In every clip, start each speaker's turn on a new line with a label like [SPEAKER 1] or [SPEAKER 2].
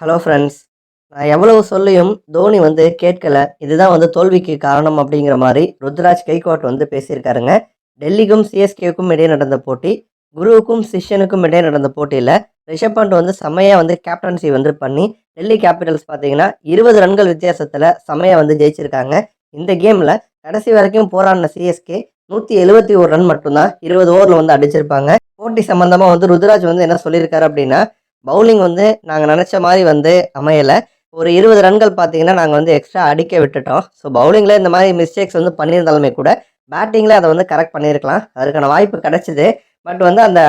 [SPEAKER 1] Hello friends நான் எவ்வளவு சொல்லியும் தோனி வந்து கேட்கல. இதுதான் வந்து தோல்விக்கு காரணம் அப்படிங்கிற மாதிரி ருத்ராஜ் கைகோட் வந்து பேசியிருக்காருங்க. டெல்லிக்கும் சிஎஸ்கேவுக்கும் இடையே நடந்த போட்டி குருவுக்கும் சிஷ்யனுக்கும் இடையே நடந்த போட்டியில் ரிஷப் பண்ட் வந்து செம்மையாக வந்து கேப்டன்சி வந்து பண்ணி டெல்லி கேபிட்டல்ஸ் பார்த்தீங்கன்னா இருபது ரன்கள் வித்தியாசத்தில் செம்மையாக வந்து ஜெயிச்சிருக்காங்க. இந்த கேமில் கடைசி வரைக்கும் போராடின சிஎஸ்கே நூற்றி எழுபத்தி ஒரு ரன் மட்டும்தான் இருபது ஓவரில் வந்து அடிச்சிருப்பாங்க. போட்டி சம்மந்தமாக வந்து ருத்ராஜ் வந்து என்ன சொல்லியிருக்காரு அப்படின்னா பவுலிங் வந்து நாங்கள் நினச்ச மாதிரி வந்து அமையலை. ஒரு இருபது ரன்கள் பார்த்தீங்கன்னா நாங்கள் வந்து எக்ஸ்ட்ரா அடிக்க விட்டுட்டோம். ஸோ பவுலிங்கில் இந்த மாதிரி மிஸ்டேக்ஸ் வந்து பண்ணியிருந்தாலுமே கூட பேட்டிங்கில் அதை வந்து கரெக்ட் பண்ணியிருக்கலாம். அதற்கான வாய்ப்பு கிடைச்சிது. பட் வந்து அந்த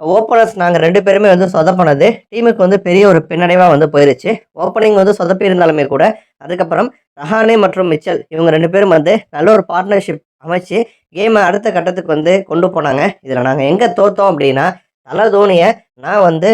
[SPEAKER 1] ஓப்பனர்ஸ் நாங்கள் ரெண்டு பேருமே வந்து சொதப்பினது. டீமுக்கு வந்து பெரிய ஒரு பின்னடைவாக வந்து போயிருச்சு. ஓப்பனிங் வந்து சொதப்பி இருந்தாலுமே கூட அதுக்கப்புறம் ரஹானே மற்றும் மிச்சல் இவங்க ரெண்டு பேரும் வந்து நல்ல ஒரு பார்ட்னர்ஷிப் அமைச்சு கேமை அடுத்த கட்டத்துக்கு வந்து கொண்டு போனாங்க. இதில் நாங்கள் எங்கே தோத்தோம் அப்படின்னா தலை தோனியை நான் வந்து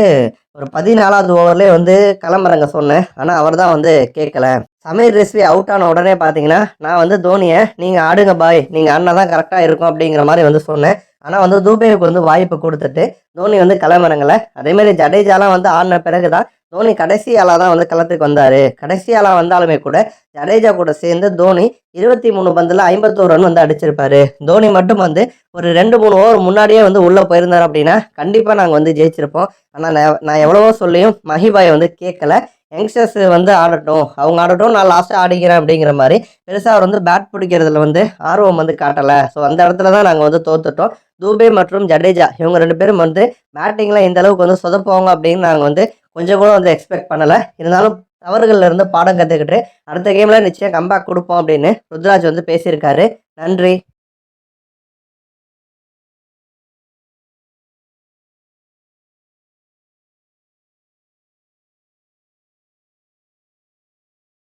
[SPEAKER 1] ஒரு பதினாலாவது ஓவர்லேயே வந்து கிளம்புறங்க சொன்னேன். ஆனால் அவர் தான் வந்து கேட்கல. சமீர் ரெஸ்வி அவுட் ஆன உடனே பார்த்தீங்கன்னா நான் வந்து தோனியை நீங்கள் ஆடுங்க பாய் நீங்கள் ஆடினா தான் கரெக்டாக இருக்கும் அப்படிங்கிற மாதிரி வந்து சொன்னேன். ஆனால் வந்து தூபேவுக்கு வந்து வாய்ப்பு கொடுத்துட்டு தோனி வந்து கிளம்புறங்கள அதேமாதிரி ஜடேஜாலாம் வந்து ஆடின பிறகு தான் தோனி கடைசி ஆளாக தான் வந்து களத்துக்கு வந்தார். கடைசி ஆளாக வந்தாலுமே கூட ஜடேஜா கூட சேர்ந்து தோனி இருபத்தி மூணு பந்தில் ஐம்பத்தோரு ரன் வந்து அடிச்சிருப்பாரு. தோனி மட்டும் வந்து ஒரு ரெண்டு மூணு ஓவர் முன்னாடியே வந்து உள்ளே போயிருந்தார் அப்படின்னா கண்டிப்பாக நாங்கள் வந்து ஜெயிச்சிருப்போம். ஆனால் நான் நான் எவ்வளவோ சொல்லியும் மஹிபாய் வந்து கேட்கல யங்ஸ்டர்ஸ் வந்து ஆடட்டும். அவங்க ஆடட்டும் நான் லாஸ்ட்டாக ஆடிக்கிறேன் அப்படிங்கிற மாதிரி பெருசாக அவர் வந்து பேட் பிடிக்கிறதுல வந்து ஆர்வம் வந்து காட்டலை. ஸோ அந்த இடத்துல தான் நாங்கள் வந்து தோத்துட்டோம். தூபே மற்றும் ஜடேஜா இவங்க ரெண்டு பேரும் வந்து பேட்டிங்கில் இந்த அளவுக்கு வந்து சொதப்புவாங்க அப்படின்னு நாங்கள் வந்து கொஞ்சம் கூட வந்து எக்ஸ்பெக்ட் பண்ணலை. இருந்தாலும் தவறுகளில் இருந்து பாடம் கற்றுக்கிட்டு அடுத்த கேமில் நிச்சயம் கம்பேக் கொடுப்போம் அப்படின்னு ருத்ராஜ் வந்து பேசியிருக்காரு. நன்றி.